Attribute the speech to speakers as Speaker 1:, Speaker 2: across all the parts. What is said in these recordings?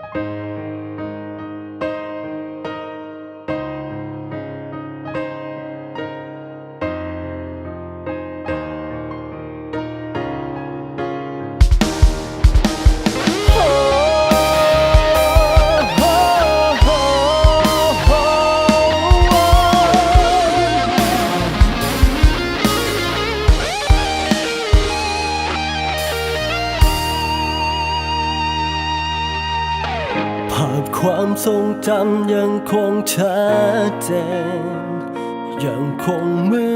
Speaker 1: ภา ความทรงจำยังคงชัดเจน ยังคงเหมื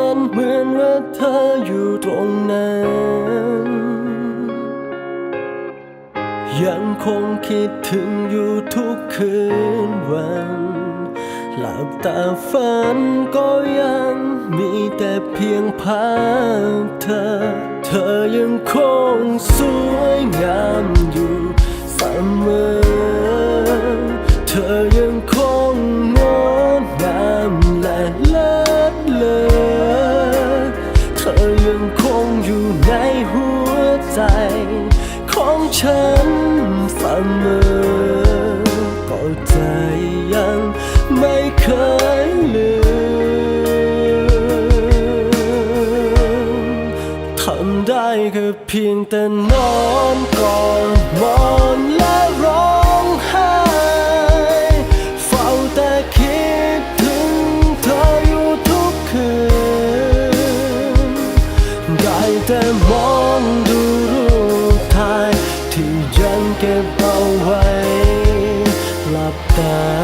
Speaker 1: อนเหมือนว่าเธออยู่ตรงนั้น ยังคงคิดถึงอยู่ทุกคืนวัน หลับตาฝันก็ยังมีแต่เพียงภาพเธอ เธอยังคงสวยงามอยู่เสมอ อยังคงงดงามและเลิศเลอเธอยังคงอยู่ในหัวใจ ของฉันเสมอก็ใจยังไม่เคยลืมทำได้แค่เพียงแต่นอนก่อดหมอนและรอ ที่ยังเก็บเอาไว้หลับตา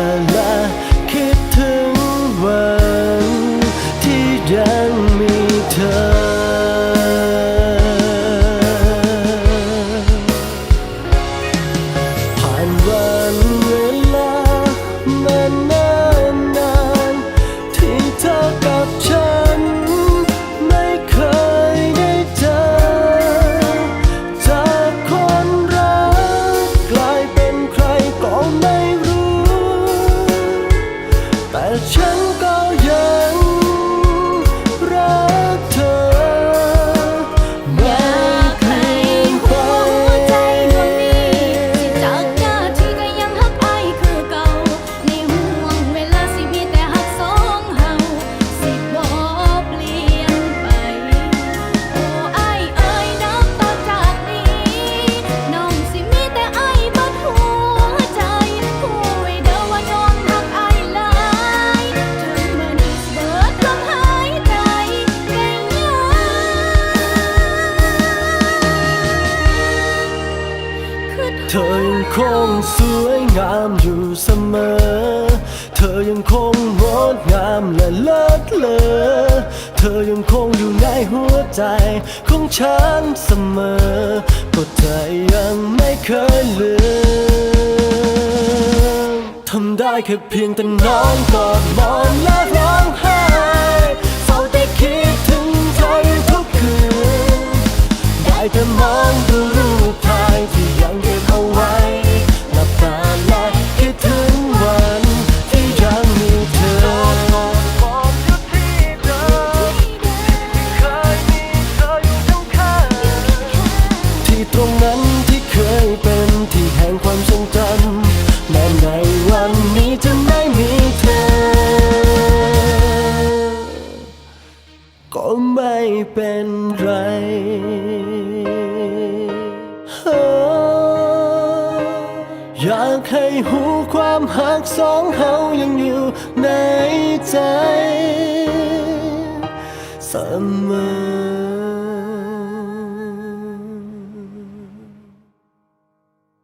Speaker 1: คง
Speaker 2: สวยงา
Speaker 1: มอยู่เสมอ เธอยังคงงดงามและเลิศเลอ เธอยังคงอยู่ในหัวใจของฉันเสมอ ก็เธอยังไม่เคยลืมทำได้แค่เพียงแต่นอนกอดมอนและร้องไห้เฝ้าแต่คิดถึงเธอทุกคืน ได้แต่มองดูรูปถ่า เป็นไรอยากให้หูความหักสองเฮายังอยู่ในใจเสมอ